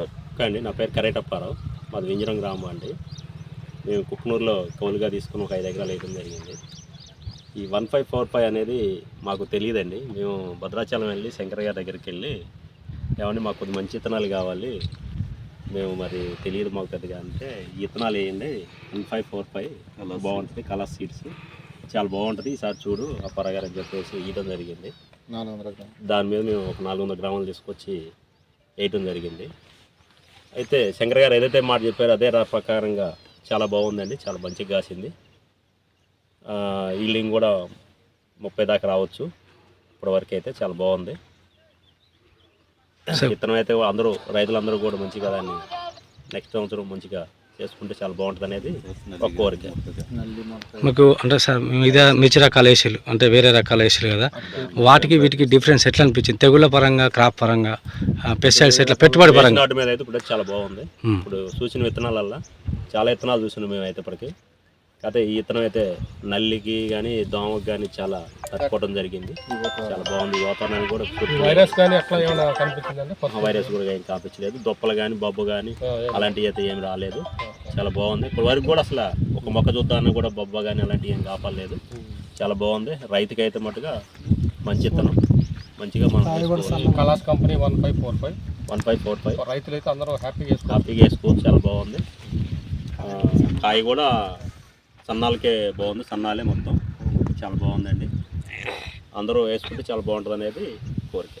Okay అండి నా పేరు కరేటప్పారావు. మాది వింజరం గ్రామం అండి. మేము కుక్నూరులో కౌలుగా తీసుకుని ఒక ఐదు ఎకరాలు వేయడం జరిగింది. ఈ వన్ ఫైవ్ ఫోర్ ఫైవ్ అనేది మాకు తెలియదండి. మేము భద్రాచలం వెళ్ళి శంకర్ గారి దగ్గరికి వెళ్ళి ఏమండి మాకు కొద్ది మంచి ఇత్తనాలు కావాలి. మేము మరి తెలియదు మాకు పెద్దగా అంటే ఈ ఇత్తనాలు వేయండి. వన్ ఫైవ్ ఫోర్ ఫైవ్ బాగుంటుంది కలర్ సీడ్స్. చాలా బాగుంటుంది. ఈసారి చూడు అప్పారా గారు అని చెప్పేసి ఇయడం జరిగింది. నాలుగు వందల గ్రాములు. దాని మీద మేము ఒక నాలుగు వందల గ్రాములు తీసుకొచ్చి వేయటం జరిగింది. అయితే శంకర్ గారు ఏదైతే మాట చెప్పారో అదే రా ప్రకారంగా చాలా బాగుందండి చాలా మంచిగా కాసింది. ఈల్డింగ్ కూడా ముప్పై దాకా రావచ్చు. ఇప్పటివరకు అయితే చాలా బాగుంది. విత్తనం అయితే అందరూ రైతులందరూ కూడా మంచిగా దాన్ని నెక్స్ట్ సంవత్సరం మంచిగా చేసుకుంటే చాలా బాగుంటుంది అనేది ఒక కోరిక. మీకు అంటే సార్ ఇదే మిర్చి రకాల వేసారు అంటే వేరే రకాల వేసారు కదా. వాటికి వీటికి డిఫరెన్స్ ఎట్లా అనిపించింది? తెగుళ్ళ పరంగా క్రాప్ పరంగా పెస్టిసైడ్స్ ఎట్లా పెట్టుబడి పరంగా? నాటు మీద అయితే ఇప్పుడు చాలా బాగుంది. ఇప్పుడు చూసిన విత్తనాలల్లా చాలా విత్తనాలు చూసినాం మేము అయితే ఇప్పటికి. కాకపోతే ఈ విత్తనం అయితే నల్లికి కానీ దోమకి కానీ చాలా తట్టుకోవడం జరిగింది. చాలా బాగుంది. వాతావరణానికి కూడా వైరస్ కానీ వైరస్ కూడా ఏం కాపించలేదు. దొప్పలు కానీ బొబ్బ కానీ అలాంటివి అయితే ఏం రాలేదు. చాలా బాగుంది. ఇప్పటి వరకు కూడా అసలు ఒక మొక్క చూద్దామన్నా కూడా బొబ్బ కానీ అలాంటివి ఏం కాపాలేదు చాలా బాగుంది. రైతుకి అయితే మటుగా మంచి విత్తనం మంచిగా మనం Kalash company one five four five. One five four five. రైతులు అయితే అందరూ హ్యాపీగా హ్యాపీగా వేసుకోవచ్చు చాలా బాగుంది. ఆ, కాయ కూడా సన్నాలకే బాగుంది. సన్నాలే మొత్తం. చాలా బాగుందండి. అందరూ వేసుకుంటే చాలా బాగుంటుంది అనేది కోరిక